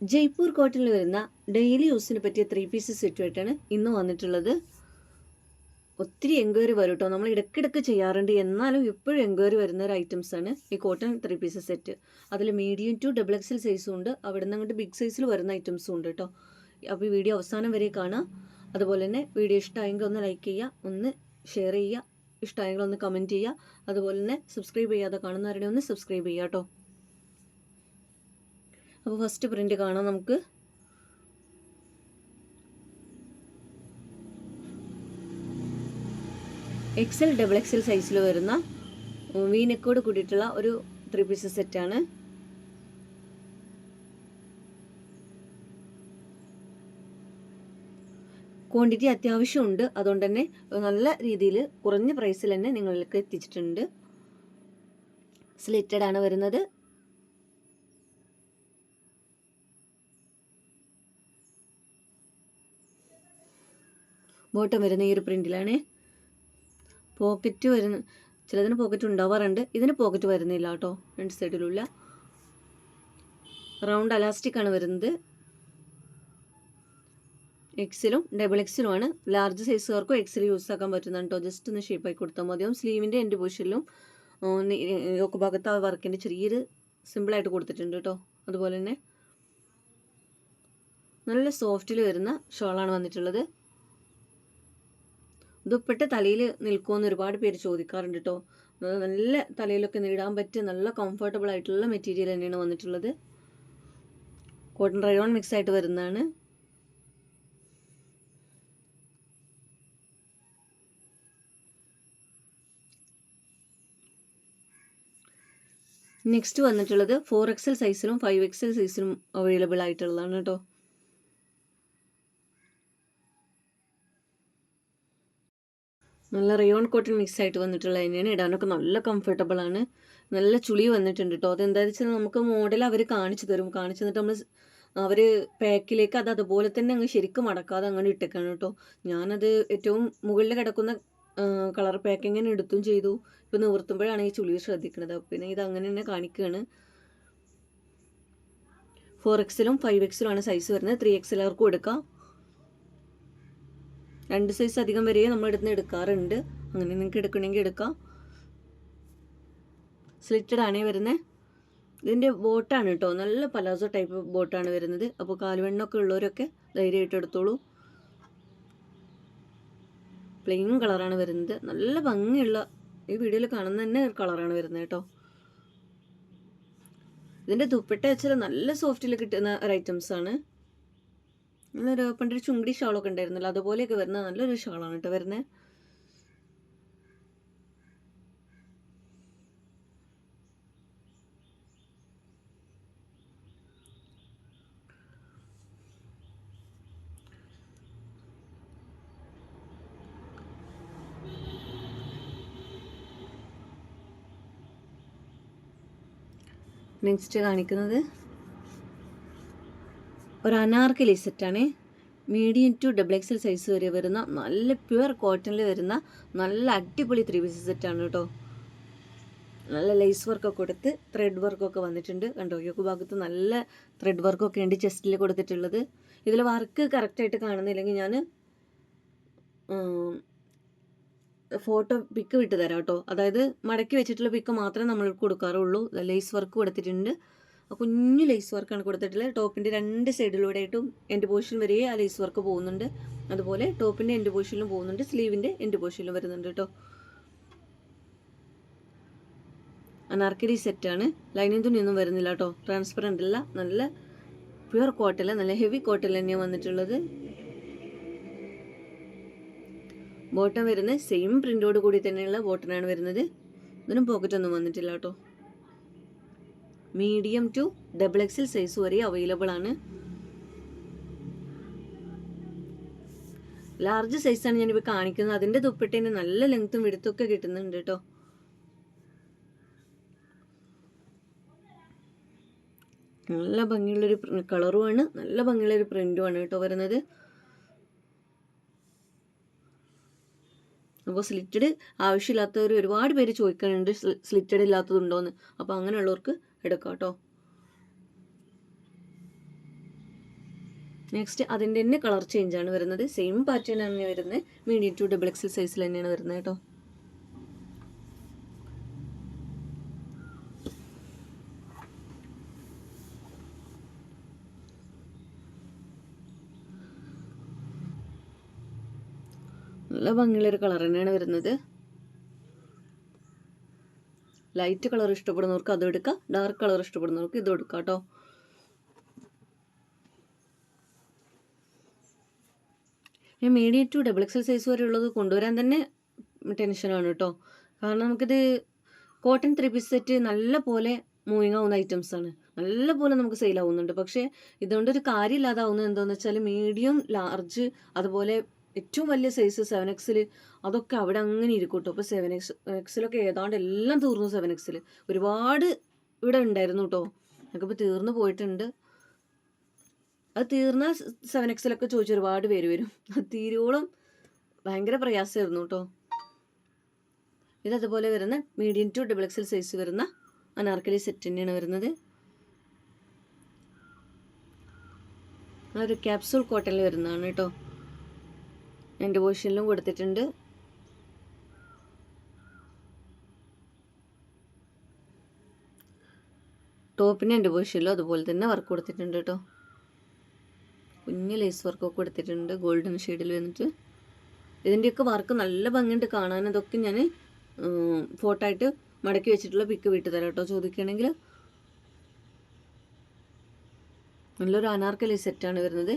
ജയ്പൂർ കോട്ടണിൽ വരുന്ന ഡെയിലി യൂസിന് പറ്റിയ ത്രീ പീസ് സെറ്റുമായിട്ടാണ് ഇന്ന് വന്നിട്ടുള്ളത്. ഒത്തിരി എൻക്വയറി വരും കേട്ടോ. നമ്മൾ ഇടയ്ക്കിടയ്ക്ക് ചെയ്യാറുണ്ട്. എന്നാലും ഇപ്പോഴും എൻക്വയറി വരുന്ന ഒരു ഐറ്റംസ് ആണ് ഈ കോട്ടൺ ത്രീ പീസ് സെറ്റ്. അതിൽ മീഡിയം ടു ഡബിൾ എക്സൽ സൈസും ഉണ്ട്. അവിടെ നിന്ന് അങ്ങോട്ട് ബിഗ് സൈസിൽ വരുന്ന ഐറ്റംസും ഉണ്ട് കേട്ടോ. അപ്പോൾ ഈ വീഡിയോ അവസാനം വരെ കാണാം. അതുപോലെ തന്നെ വീഡിയോ ഇഷ്ടമായെങ്കിൽ ഒന്ന് ലൈക്ക് ചെയ്യുക ഒന്ന് ഷെയർ ചെയ്യുക ഇഷ്ടമായെങ്കിൽ ഒന്ന് കമന്റ് ചെയ്യുക. അതുപോലെ തന്നെ സബ്സ്ക്രൈബ് ചെയ്യാതെ കാണുന്നവരുടെ ഒന്ന് സബ്സ്ക്രൈബ് ചെയ്യുക കേട്ടോ. അപ്പോൾ ഫസ്റ്റ് പ്രിന്റ് കാണാം നമുക്ക്. എക്സൽ ഡബിൾ എക്സൽ സൈസിൽ വരുന്ന വീനക്കോട് കൂടിയിട്ടുള്ള ഒരു ത്രീ പീസ് സെറ്റാണ് ക്വാണ്ടിറ്റി അത്യാവശ്യമുണ്ട്. അതുകൊണ്ട് തന്നെ നല്ല രീതിയിൽ കുറഞ്ഞ പ്രൈസിൽ തന്നെ നിങ്ങൾക്ക് എത്തിച്ചിട്ടുണ്ട്. സ്ലിറ്റഡ് ആണ് വരുന്നത്. ബോട്ടം വരുന്ന ഈ ഒരു പ്രിന്റിലാണ് പോക്കറ്റ് വരുന്ന ചിലതിന് പോക്കറ്റ് ഉണ്ടാവാറുണ്ട്. ഇതിന് പോക്കറ്റ് വരുന്നില്ല കേട്ടോ രണ്ട് സൈഡിലുള്ള. റൗണ്ട് അലാസ്റ്റിക് ആണ് വരുന്നത്. എക്സിലും ഡബിൾ എക്സിലും ആണ്. ലാർജ് സൈസുകാർക്കും എക്സിൽ യൂസ് ആക്കാൻ പറ്റുന്നതാണ് കേട്ടോ. ജസ്റ്റ് ഒന്ന് ഷേപ്പ് ആയി കൊടുത്താൽ മതിയാവും സ്ലീവിന്റെ എന്റെ പൊഷനിലും ഒക്കെ ഭാഗത്ത് ആ വർക്കിന്റെ ചെറിയൊരു സിമ്പിളായിട്ട് കൊടുത്തിട്ടുണ്ട് കേട്ടോ. അതുപോലെ തന്നെ നല്ല സോഫ്റ്റിൽ വരുന്ന ഷോളാണ് വന്നിട്ടുള്ളത്. ദുപ്പട്ട തലയിൽ നിൽക്കുമെന്ന് ഒരുപാട് പേര് ചോദിക്കാറുണ്ട് കേട്ടോ നല്ല തലയിലൊക്കെ നീടാൻ പറ്റിയ നല്ല കംഫർട്ടബിൾ ആയിട്ടുള്ള മെറ്റീരിയൽ തന്നെയാണ് വന്നിട്ടുള്ളത്. കോട്ടൺ റയോൺ മിക്സ് ആയിട്ട് വരുന്നതാണ്. നെക്സ്റ്റ് വന്നിട്ടുള്ളത് ഫോർ എക്സൽ സൈസിലും ഫൈവ് എക്സൽ സൈസിലും അവൈലബിൾ ആയിട്ടുള്ളതാണ് കേട്ടോ നല്ല റയോൺ കോട്ടൺ മിക്സ് ആയിട്ട് വന്നിട്ടുള്ള തന്നെയാണ് ഇടാനൊക്കെ നല്ല കംഫർട്ടബിൾ ആണ്. നല്ല ചുളി വന്നിട്ടുണ്ട് കേട്ടോ അതെന്താണെന്ന് വെച്ചാൽ നമുക്ക് മോഡൽ അവർ കാണിച്ചു തരും. കാണിച്ചു തന്നിട്ട് നമ്മൾ അവർ പാക്കിലേക്ക് അത് അതുപോലെ തന്നെ അങ്ങ് ശരിക്കും മടക്കാതെ അങ്ങനെ ഇട്ടേക്കാണ് കേട്ടോ ഞാനത് ഏറ്റവും മുകളിൽ കിടക്കുന്ന കളർ പാക്കിങ്ങനെ എടുത്തും ചെയ്തു. ഇപ്പം നിവർത്തുമ്പോഴാണ് ഈ ചുളി ശ്രദ്ധിക്കുന്നത് പിന്നെ ഇത് അങ്ങനെ തന്നെ കാണിക്കുകയാണ് ഫോർ എക്സിലും ഫൈവ് എക്സിലും ആണ് സൈസ് വരുന്നത്. ത്രീ എക്സിലാർക്കും എടുക്കാം. രണ്ട് സൈസ് അധികം വരെയും നമ്മൾ ഇടുന്ന് എടുക്കാറുണ്ട്. അങ്ങനെ നിങ്ങൾക്ക് എടുക്കണമെങ്കിൽ എടുക്കാം. സ്ലിറ്റഡ് ആണേ വരുന്നത് ഇതിന്റെ ബോട്ടാണ് കേട്ടോ നല്ല പലാസോ ടൈപ്പ് ബോട്ടാണ് വരുന്നത്. അപ്പോൾ കാലുവെണ്ണൊക്കെ ഉള്ളവരൊക്കെ ധൈര്യമായിട്ട് എടുത്തോളൂ. പ്ലെയിൻ കളറാണ് വരുന്നത്. നല്ല ഭംഗിയുള്ള ഈ വീഡിയോയിൽ കാണുന്ന തന്നെ കളറാണ് വരുന്നത് കേട്ടോ ഇതിന്റെ ദുപ്പട്ട വെച്ചാൽ നല്ല സോഫ്റ്റിൽ കിട്ടുന്ന ഒരു ഐറ്റംസ് നല്ലൊരു പണ്ടൊരു ചുങ്കടി ഷാളൊക്കെ ഉണ്ടായിരുന്നല്ലോ അതുപോലെയൊക്കെ വരുന്ന നല്ലൊരു ഷാളാണ് കേട്ടോ വരുന്നത്. നെക്സ്റ്റ് കാണിക്കുന്നത് ഒരു അനാർക്കലി സെറ്റാണ്. Medium to double XL size വരെ വരുന്ന നല്ല പ്യുവർ കോട്ടണിൽ വരുന്ന നല്ല അടിപൊളി ത്രീ പീസ് സെറ്റാണ് കേട്ടോ. നല്ല ലേസ് വർക്കൊക്കെ കൊടുത്ത് ത്രെഡ് വർക്കൊക്കെ വന്നിട്ടുണ്ട്. കണ്ടോ? യോക്ക് ഭാഗത്ത് നല്ല ത്രെഡ് വർക്കൊക്കെ ഉണ്ട് ചെസ്റ്റിൽ കൊടുത്തിട്ടുള്ളത്. ഇതിൽ വർക്ക് കറക്റ്റായിട്ട് കാണുന്നില്ലെങ്കിൽ ഞാൻ ഫോട്ടോ പിക്ക് വിട്ട് തരാം കേട്ടോ. അതായത് മടക്കി വെച്ചിട്ടുള്ള പിക്ക് മാത്രമേ നമ്മൾ കൊടുക്കാറുള്ളൂ. ലേസ് വർക്ക് കൊടുത്തിട്ടുണ്ട്. കുഞ്ഞു ലേസ് വർക്കാണ് കൊടുത്തിട്ടുള്ളത്. ടോപ്പിന്റെ രണ്ട് സൈഡിലൂടെ ആയിട്ടും എന്റെ പോർഷൻ വരെ ആ ലേസ് വർക്ക് പോകുന്നുണ്ട്. അതുപോലെ ടോപ്പിന്റെ എന്റെ പോർഷനിലും പോകുന്നുണ്ട്. സ്ലീവിന്റെ എന്റെ പോർഷനിലും വരുന്നുണ്ട് കേട്ടോ അനാർക്കലി സെറ്റാണ് ലൈനിങ് തുണിയൊന്നും വരുന്നില്ല കേട്ടോ ട്രാൻസ്പെറന്റ് അല്ല. നല്ല പ്യുവർ കോട്ടല്ല നല്ല ഹെവി കോട്ടൽ തന്നെയാണ് വന്നിട്ടുള്ളത്. ബോട്ടം വരുന്നത് സെയിം പ്രിന്റോട് കൂടി തന്നെയുള്ള ബോട്ടനാണ് വരുന്നത്. ഇതിനും പോക്കറ്റൊന്നും വന്നിട്ടില്ല കേട്ടോ medium to double XL size വരെ അവൈലബിൾ ആണ്. ലാർജ് സൈസ് സൈസാണ് ഞാനിപ്പോൾ കാണിക്കുന്നത്. അതിന്റെ ദുപ്പട്ടേന്റെ നല്ല ലെങ്ത്തും വിടുത്തൊക്കെ കിട്ടുന്നുണ്ട് കേട്ടോ നല്ല ഭംഗിയുള്ളൊരു കളറുമാണ് നല്ല ഭംഗിയുള്ളൊരു പ്രിന്റുമാണ് കേട്ടോ വരുന്നത്. അപ്പോൾ സ്ലിറ്റഡ് ആവശ്യമില്ലാത്തവർ ഒരുപാട് പേര് ചോദിക്കുന്നുണ്ട് സ്ലിറ്റഡ് ഇല്ലാത്തതുണ്ടോയെന്ന് അപ്പോൾ അങ്ങനെയുള്ളവർക്ക് എടുക്കാം കേട്ടോ നെക്സ്റ്റ് അതിന്റെ തന്നെ കളർ ചേഞ്ച് ആണ് വരുന്നത്. സെയിം പാറ്റേൺ തന്നെ വരുന്നത്. മീഡിയം ടു ഡബിൾ എക്സൽ സൈസിൽ തന്നെയാണ് വരുന്നത് കേട്ടോ. നല്ല ഭംഗിയുള്ളൊരു കളർ തന്നെയാണ് വരുന്നത്. ലൈറ്റ് കളർ ഇഷ്ടപ്പെടുന്നവർക്ക് അതും എടുക്കാം. ഡാർക്ക് കളർ ഇഷ്ടപ്പെടുന്നവർക്ക് ഇതും എടുക്കാം കേട്ടോ. ഞാൻ medium to double XL size വരെ ഉള്ളത് കൊണ്ടുവരാൻ തന്നെ ടെൻഷനാണ് കേട്ടോ. കാരണം നമുക്കിത് കോട്ടൺ ത്രീ പീസ് സെറ്റ് നല്ല പോലെ മൂവിങ് ആവുന്ന ഐറ്റംസ് ആണ്. നല്ല പോലെ നമുക്ക് സെയിൽ ആവുന്നുണ്ട്. പക്ഷേ ഇതുകൊണ്ടൊരു കാര്യമില്ലാതാവുന്നത് എന്താണെന്ന് വെച്ചാൽ മീഡിയം ലാർജ് അതുപോലെ ഏറ്റവും വലിയ സൈസ് സെവൻ എക്സിൽ അതൊക്കെ അവിടെ അങ്ങനെ ഇരിക്കും കേട്ടോ അപ്പോൾ സെവൻ എക്സ് എക്സിലൊക്കെ ഏതാണ്ട് എല്ലാം തീർന്നു സെവൻ എക്സിൽ ഒരുപാട് ഇവിടെ ഉണ്ടായിരുന്നു കേട്ടോ ഞങ്ങൾക്കിപ്പോൾ തീർന്നു പോയിട്ടുണ്ട്. അത് തീർന്നാൽ സെവൻ എക്സിലൊക്കെ ചോദിച്ച് ഒരുപാട് പേര് വരും. അത് തീരോളം ഭയങ്കര പ്രയാസമായിരുന്നു കേട്ടോ ഇതതുപോലെ വരുന്ന medium to double XL size വരുന്ന അനാർക്കലി സെറ്റ് തന്നെയാണ് വരുന്നത്. ഒരു ക്യാപ്സൂൾ കോട്ടണിൽ വരുന്നതാണ് കേട്ടോ എന്റെ പോഷനിലും കൊടുത്തിട്ടുണ്ട്. ടോപ്പിന് എന്റെ പോഷനിലും അതുപോലെ തന്നെ വർക്ക് കൊടുത്തിട്ടുണ്ട് കേട്ടോ. കുഞ്ഞ് ലേസ് വർക്കൊക്കെ കൊടുത്തിട്ടുണ്ട് ഗോൾഡൻ ഷെയ്ഡിൽ വന്നിട്ട്. ഇതിന്റെയൊക്കെ വർക്ക് നല്ല ഭംഗിയുണ്ട് കാണാൻ. അതൊക്കെ ഞാൻ ഫോട്ടോ ആയിട്ട് മടക്കി വെച്ചിട്ടുള്ള പിക്ക് വിട്ടു തരാം കേട്ടോ ചോദിക്കുകയാണെങ്കിൽ. നല്ലൊരു അനാർക്കലി സെറ്റാണ് വരുന്നത്.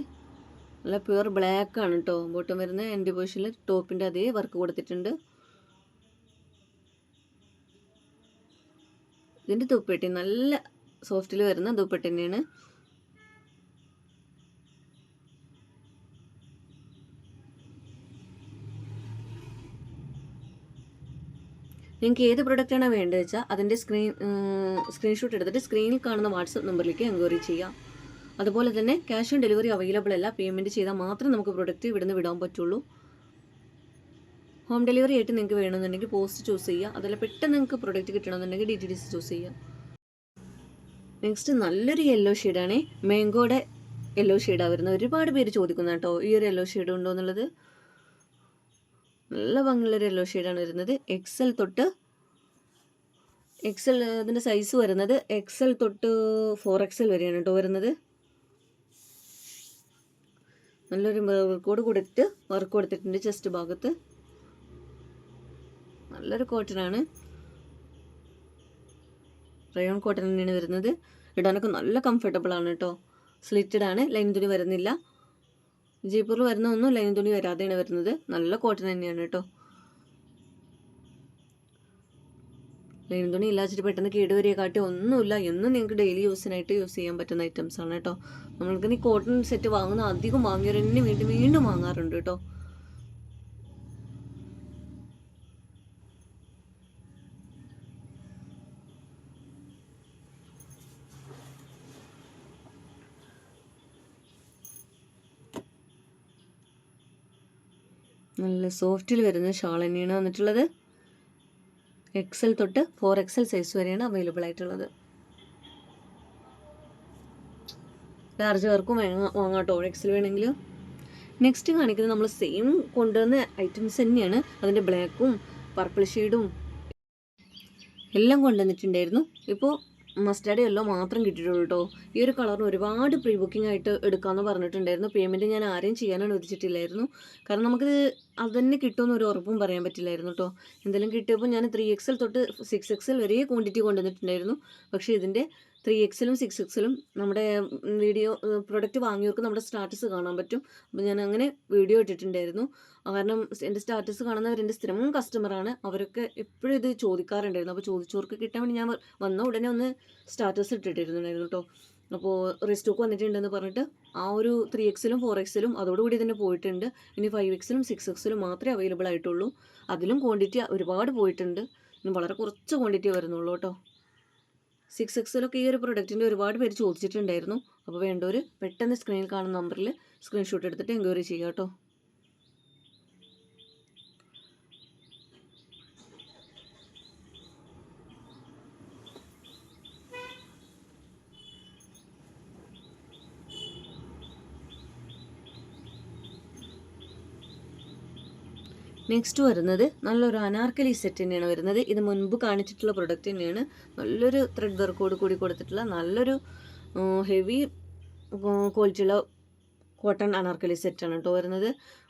നല്ല പ്യുർ ബ്ലാക്ക് ആണ് കേട്ടോ ബോട്ടം വരുന്ന എന്റെ പൊസിഷനിൽ ടോപ്പിന്റെ അതേ വർക്ക് കൊടുത്തിട്ടുണ്ട്. ഇതിന്റെ ദുപ്പട്ടി നല്ല സോഫ്റ്റിൽ വരുന്ന ദുപ്പട്ടി തന്നെയാണ്. നിങ്ങൾക്ക് ഏത് പ്രൊഡക്റ്റാണ് വേണ്ടത് വെച്ചാൽ അതിന്റെ സ്ക്രീൻ സ്ക്രീൻഷോട്ട് എടുത്തിട്ട് സ്ക്രീനിൽ കാണുന്ന വാട്സപ്പ് നമ്പറിലേക്ക് എൻക്വയറി ചെയ്യാം. അതുപോലെ തന്നെ ക്യാഷ് ഓൺ ഡെലിവറി അവൈലബിൾ അല്ല. പേയ്മെന്റ് ചെയ്താൽ മാത്രം നമുക്ക് പ്രൊഡക്റ്റ് ഇവിടുന്ന് വിടാൻ പറ്റുള്ളൂ. ഹോം ഡെലിവറി ആയിട്ട് നിങ്ങൾക്ക് വേണമെന്നുണ്ടെങ്കിൽ പോസ്റ്റ് ചൂസ് ചെയ്യുക. അതല്ല പെട്ടെന്ന് നിങ്ങൾക്ക് പ്രൊഡക്റ്റ് കിട്ടണമെന്നുണ്ടെങ്കിൽ ഡി ഡി സി ചൂസ് ചെയ്യുക. നെക്സ്റ്റ് നല്ലൊരു യെല്ലോ ഷെയ്ഡാണ് മാംഗോയുടെ യെല്ലോ ഷെയ്ഡാണ് വരുന്നത്. ഒരുപാട് പേര് ചോദിക്കുന്ന കേട്ടോ ഈ ഒരു യെല്ലോ ഷെയ്ഡ് ഉണ്ടോ എന്നുള്ളത്? നല്ല ഭംഗിയുള്ളൊരു യെല്ലോ ഷെയ്ഡാണ് വരുന്നത്. എക്സൽ തൊട്ട് എക്സൽ അതിന്റെ സൈസ് വരുന്നത് എക്സൽ തൊട്ട് ഫോർ എക്സൽ വരെയാണ് കേട്ടോ വരുന്നത്. നല്ലൊരു വർക്കോട് കൊടുത്തിട്ട് വർക്ക് കൊടുത്തിട്ടുണ്ട് ചെസ്റ്റ് ഭാഗത്ത്. നല്ലൊരു കോട്ടനാണ്. റയോൺ കോട്ടൺ തന്നെയാണ് വരുന്നത്. ഇടാനൊക്കെ നല്ല കംഫർട്ടബിൾ ആണ് കേട്ടോ സ്ലിറ്റഡ് ആണ് ലൈൻ തുണി വരുന്നില്ല. ജയ്പൂറിൽ വരുന്ന ഒന്നും ലൈൻ തുണി വരാതെയാണ് വരുന്നത്. നല്ല കോട്ടൺ തന്നെയാണ് കേട്ടോ ലൈൻ തുണി ഇല്ലാച്ചിട്ട് പെട്ടെന്ന് കേടുവരിയെ കാട്ടി ഒന്നുമില്ല. എന്നും നിങ്ങൾക്ക് ഡെയിലി യൂസിനായിട്ട് യൂസ് ചെയ്യാൻ പറ്റുന്ന ഐറ്റംസ് ആണ് കേട്ടോ. നമ്മൾക്ക് ഈ കോട്ടൺ സെറ്റ് വാങ്ങുന്ന അധികം വാങ്ങിയവർ തന്നെ വീണ്ടും വീണ്ടും വാങ്ങാറുണ്ട് കേട്ടോ. നല്ല സോഫ്റ്റിൽ വരുന്ന ഷാൾ തന്നെയാണ് വന്നിട്ടുള്ളത്. എക്സൽ തൊട്ട് ഫോർ എക്സൽ സൈസ് വരെയാണ് അവൈലബിൾ ആയിട്ടുള്ളത്. ലാർജ് വർക്കും വാങ്ങാം ടോൾ എക്സൽ വേണമെങ്കിൽ നെക്സ്റ്റ് കാണിക്കുന്നത് നമ്മൾ സെയിം കൊണ്ടുവന്ന ഐറ്റംസ് തന്നെയാണ്. അതിന്റെ ബ്ലാക്കും പർപ്പിൾ ഷെയ്ഡും എല്ലാം കൊണ്ടുവന്നിട്ടുണ്ടായിരുന്നു. ഇപ്പോൾ മസ്റ്റാർഡ് യെല്ലോ മാത്രം കിട്ടിയിട്ടുള്ളൂ കേട്ടോ ഈ ഒരു കളറിന് ഒരുപാട് പ്രീ ബുക്കിംഗ് ആയിട്ട് എടുക്കാമെന്ന് പറഞ്ഞിട്ടുണ്ടായിരുന്നു. പേയ്മെന്റ് ഞാൻ ആരെയും ചെയ്യാൻ അനുവദിച്ചിട്ടില്ലായിരുന്നു കാരണം നമുക്ക് അത് തന്നെ കിട്ടുമെന്ന് ഒരു ഉറപ്പും പറയാൻ പറ്റില്ലായിരുന്നു കേട്ടോ എന്തെങ്കിലും കിട്ടിയപ്പോൾ ഞാൻ ത്രീ എക്സൽ തൊട്ട് സിക്സ് എക്സൽ വരെ ക്വാണ്ടിറ്റി കൊണ്ടുവന്നിട്ടുണ്ടായിരുന്നു. പക്ഷേ ഇതിന്റെ ത്രീ എക്സിലും സിക്സ് എക്സിലും നമ്മുടെ വീഡിയോ പ്രൊഡക്റ്റ് വാങ്ങിയവർക്ക് നമ്മുടെ സ്റ്റാറ്റസ് കാണാൻ പറ്റും. അപ്പോൾ ഞാൻ അങ്ങനെ വീഡിയോ ഇട്ടിട്ടുണ്ടായിരുന്നു. കാരണം എന്റെ സ്റ്റാറ്റസ് കാണുന്നവർ എന്റെ സ്ഥിരം കസ്റ്റമറാണ് അവരൊക്കെ എപ്പോഴും ഇത് ചോദിക്കാറുണ്ടായിരുന്നു. അപ്പോൾ ചോദിച്ചവർക്ക് കിട്ടാൻ വേണ്ടി ഞാൻ വന്ന ഉടനെ ഒന്ന് സ്റ്റാറ്റസ് ഇട്ടിട്ടിരുന്നുണ്ടായിരുന്നു കേട്ടോ അപ്പോൾ റെസ്റ്റോക്ക് വന്നിട്ടുണ്ടെന്ന് പറഞ്ഞിട്ട് ആ ഒരു ത്രീ എക്സിലും ഫോർ എക്സിലും അതോടുകൂടി തന്നെ പോയിട്ടുണ്ട്. ഇനി ഫൈവ് എക്സിലും സിക്സ് എക്സിലും മാത്രമേ അവൈലബിൾ ആയിട്ടുള്ളൂ. അതിലും ക്വാണ്ടിറ്റി ഒരുപാട് പോയിട്ടുണ്ട്. ഇനി വളരെ കുറച്ച് ക്വാണ്ടിറ്റി വരുന്നുള്ളൂ കേട്ടോ സിക്സ് എക്സിലൊക്കെ ഈ ഒരു പ്രൊഡക്റ്റിന്റെ ഒരുപാട് പേര് ചോദിച്ചിട്ടുണ്ടായിരുന്നു. അപ്പോൾ വേണ്ടവർ പെട്ടെന്ന് സ്ക്രീനിൽ കാണുന്ന നമ്പറിൽ സ്ക്രീൻഷോട്ട് എടുത്തിട്ട് എൻക്വയറി ചെയ്യുക കേട്ടോ നെക്സ്റ്റ് വരുന്നത് നല്ലൊരു അനാർക്കലി സെറ്റ് തന്നെയാണ് വരുന്നത്. ഇത് മുൻപ് കാണിച്ചിട്ടുള്ള പ്രൊഡക്റ്റ് തന്നെയാണ്. നല്ലൊരു ത്രെഡ് വർക്കോട് കൂടി കൊടുത്തിട്ടുള്ള നല്ലൊരു ഹെവി ക്വാളിറ്റിയുള്ള കോട്ടൺ അനാർക്കലി സെറ്റാണ് കേട്ടോ വരുന്നത്.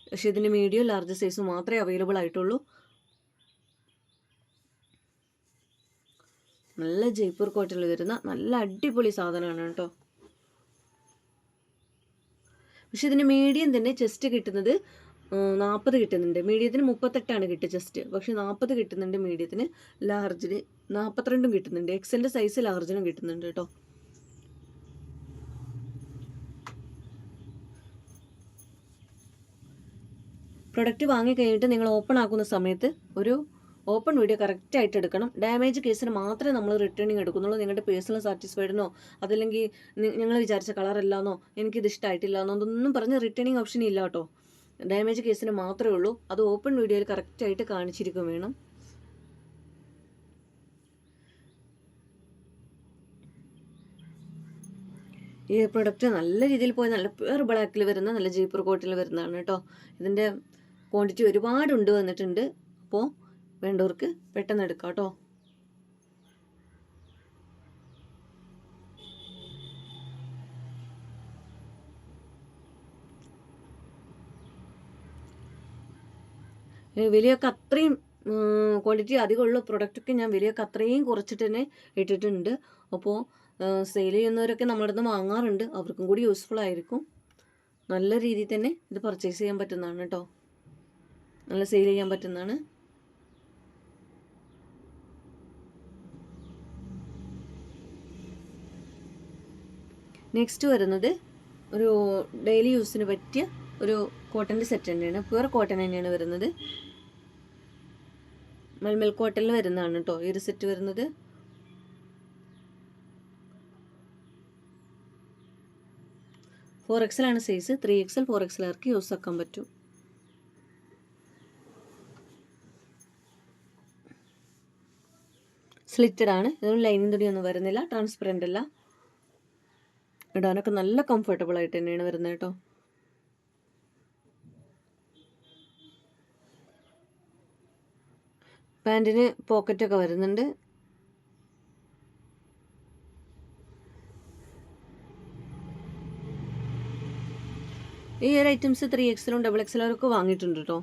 പക്ഷേ ഇതിന്റെ മീഡിയം ലാർജ് സൈസ് മാത്രമേ അവൈലബിൾ ആയിട്ടുള്ളൂ. നല്ല ജയ്പൂർ കോട്ടിൽ വരുന്ന നല്ല അടിപൊളി സാധനമാണ് കേട്ടോ പക്ഷെ ഇതിന് മീഡിയം തന്നെ ചെസ്റ്റ് കിട്ടുന്നത് നാൽപ്പത് കിട്ടുന്നുണ്ട്. മീഡിയത്തിന് മുപ്പത്തെട്ടാണ് കിട്ടുക ജസ്റ്റ് പക്ഷേ നാൽപ്പത് കിട്ടുന്നുണ്ട് മീഡിയത്തിന്. ലാർജിന് നാൽപ്പത്തിരണ്ടും കിട്ടുന്നുണ്ട്. എക്സലിന്റെ സൈസ് ലാർജിനും കിട്ടുന്നുണ്ട് കേട്ടോ. പ്രൊഡക്റ്റ് വാങ്ങി കഴിഞ്ഞിട്ട് നിങ്ങൾ ഓപ്പൺ ആക്കുന്ന സമയത്ത് ഒരു ഓപ്പൺ വീഡിയോ കറക്റ്റായിട്ട് എടുക്കണം. ഡാമേജ് കേസിന് മാത്രമേ നമ്മൾ റിട്ടേണിങ് എടുക്കുന്നുള്ളൂ. നിങ്ങളുടെ പേഴ്സണൽ സാറ്റിസ്ഫൈഡിനോ അതല്ലെങ്കിൽ ഞങ്ങൾ വിചാരിച്ച കളറല്ലാന്നോ എനിക്കിത് ഇഷ്ടമായിട്ടില്ല എന്നോ അതൊന്നും പറഞ്ഞ് റിട്ടേണിങ് ഓപ്ഷൻ ഇല്ല കേട്ടോ. ഡാമേജ് കേസിന് മാത്രമേ ഉള്ളൂ. അത് ഓപ്പൺ വീഡിയോയിൽ കറക്റ്റായിട്ട് കാണിച്ചിരിക്കും വേണം. ഈ പ്രൊഡക്റ്റ് നല്ല രീതിയിൽ പോയി നല്ല പ്യുവർ ബ്ലാക്കിൽ വരുന്ന നല്ല ജീപ്പർ കോട്ടിൽ വരുന്നതാണ് കേട്ടോ. ഇതിന്റെ ക്വാണ്ടിറ്റി ഒരുപാടുണ്ട് വന്നിട്ടുണ്ട്. അപ്പോൾ വേണ്ടവർക്ക് പെട്ടെന്ന് എടുക്കാം കേട്ടോ. വിലയൊക്കെ അത്രയും ക്വാണ്ടിറ്റി അധികമുള്ള പ്രൊഡക്റ്റൊക്കെ ഞാൻ വിലയൊക്കെ അത്രയും കുറച്ചിട്ട് തന്നെ ഇട്ടിട്ടുണ്ട്. അപ്പോൾ സെയിൽ ചെയ്യുന്നവരൊക്കെ നമ്മുടെ നിന്ന് വാങ്ങാറുണ്ട്. അവർക്കും കൂടി യൂസ്ഫുൾ ആയിരിക്കും. നല്ല രീതിയിൽ തന്നെ ഇത് പർച്ചേസ് ചെയ്യാൻ പറ്റുന്നതാണ് കേട്ടോ നല്ല സെയിൽ ചെയ്യാൻ പറ്റുന്നതാണ്. നെക്സ്റ്റ് വരുന്നത് ഒരു ഡെയിലി യൂസിന് പറ്റിയ ഒരു കോട്ടന്റെ സെറ്റ് തന്നെയാണ്. പ്യുവർ കോട്ടൺ തന്നെയാണ് വരുന്നത്. മൽമൽ കോട്ടണിൽ വരുന്നതാണ് കേട്ടോ. ഈ ഒരു സെറ്റ് വരുന്നത്. ഫോർ എക്സലാണ് സൈസ് ത്രീ എക്സൽ ഫോർ എക്സലാർക്ക് യൂസ് ആക്കാൻ പറ്റും. സ്ലിറ്റഡ് ആണ്. ഇതൊന്നും ലൈനിങ് തുണിയൊന്നും വരുന്നില്ല. ട്രാൻസ്പെറന്റ് അല്ല. ഇടാനൊക്കെ നല്ല കംഫർട്ടബിൾ ആയിട്ട് തന്നെയാണ് വരുന്നത് കേട്ടോ. പാന്റിന് പോക്കറ്റൊക്കെ വരുന്നുണ്ട്. ഈ ഒരു ഐറ്റംസ് ത്രീ എക്സലും ഡബിൾ എക്സിലൊക്കെ വാങ്ങിയിട്ടുണ്ട് കേട്ടോ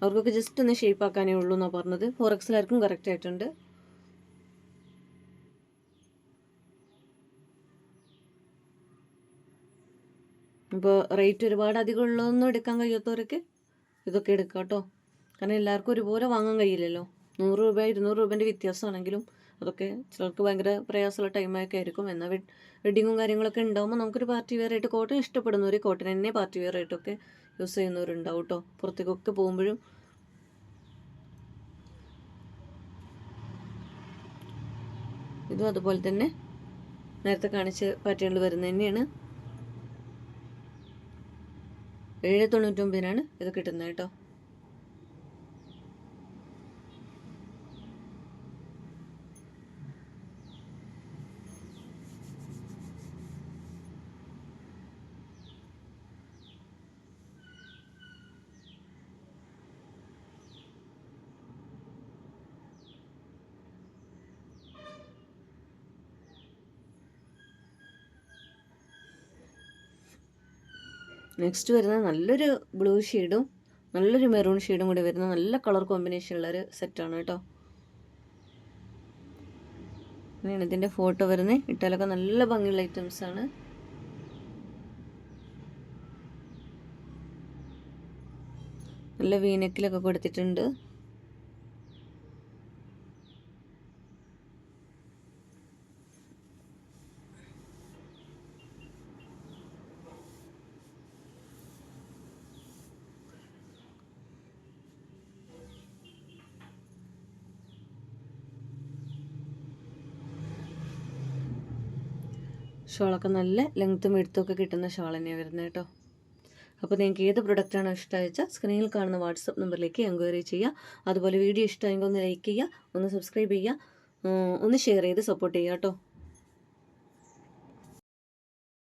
അവർക്കൊക്കെ ജസ്റ്റ് ഒന്ന് ഷേപ്പ് ആക്കാനേ ഉള്ളൂ എന്നാണ് പറഞ്ഞത്. ഫോർ എക്സലാർക്കും കറക്റ്റ് ആയിട്ടുണ്ട്. അപ്പോൾ റേറ്റ് ഒരുപാട് അധികം ഉള്ളതൊന്നും എടുക്കാൻ കഴിയാത്തവരൊക്കെ ഇതൊക്കെ എടുക്കാം കേട്ടോ കാരണം എല്ലാവർക്കും ഒരുപോലെ വാങ്ങാൻ കഴിയില്ലല്ലോ. നൂറ് രൂപ ഇരുന്നൂറ് രൂപേന്റെ വ്യത്യാസമാണെങ്കിലും അതൊക്കെ ചിലർക്ക് ഭയങ്കര പ്രയാസമുള്ള ടൈമൊക്കെ ആയിരിക്കും. എന്നാൽ വെഡിങ്ങും കാര്യങ്ങളൊക്കെ ഉണ്ടാകുമ്പോൾ നമുക്കൊരു പാർട്ടി വെയർ ആയിട്ട് കോട്ടൺ ഇഷ്ടപ്പെടുന്നവർ കോട്ടൺ തന്നെ പാർട്ടി വെയർ ആയിട്ടൊക്കെ യൂസ് ചെയ്യുന്നവരുണ്ടാവും കേട്ടോ. പുറത്തേക്കൊക്കെ പോകുമ്പോഴും. ഇതും അതുപോലെ തന്നെ നേരത്തെ കാണിച്ച പാറ്റേണിൽ വരുന്നത് തന്നെയാണ്. ഏഴ് തൊണ്ണൂറ്റൊമ്പതിനാണ് ഇത് കിട്ടുന്നത് കേട്ടോ. നെക്സ്റ്റ് വരുന്നത് നല്ലൊരു ബ്ലൂ ഷെയ്ഡും നല്ലൊരു മെറൂൺ ഷെയ്ഡും കൂടി വരുന്ന നല്ല കളർ കോമ്പിനേഷൻ ഉള്ളൊരു സെറ്റാണ് കേട്ടോ. ഇങ്ങനെയാണ് ഇതിന്റെ ഫോട്ടോ വരുന്നത് ഇട്ടാലൊക്കെ നല്ല ഭംഗിയുള്ള ഐറ്റംസ് ആണ്. നല്ല വീനക്കിലൊക്കെ കൊടുത്തിട്ടുണ്ട്. ഷോളൊക്കെ നല്ല ലെങ്ത്തും എടുത്തൊക്കെ കിട്ടുന്ന ഷോൾ തന്നെയാണ് വരുന്നത് കേട്ടോ. അപ്പോൾ നിങ്ങൾക്ക് ഏത് പ്രൊഡക്റ്റാണോ ഇഷ്ടമായിച്ചാൽ സ്ക്രീനിൽ കാണുന്ന വാട്സപ്പ് നമ്പറിലേക്ക് എൻക്വയറി ചെയ്യുക. അതുപോലെ വീഡിയോ ഇഷ്ടമായെങ്കിൽ ഒന്ന് ലൈക്ക് ചെയ്യുക ഒന്ന് സബ്സ്ക്രൈബ് ചെയ്യുക ഒന്ന് ഷെയർ ചെയ്ത് സപ്പോർട്ട് ചെയ്യുക കേട്ടോ.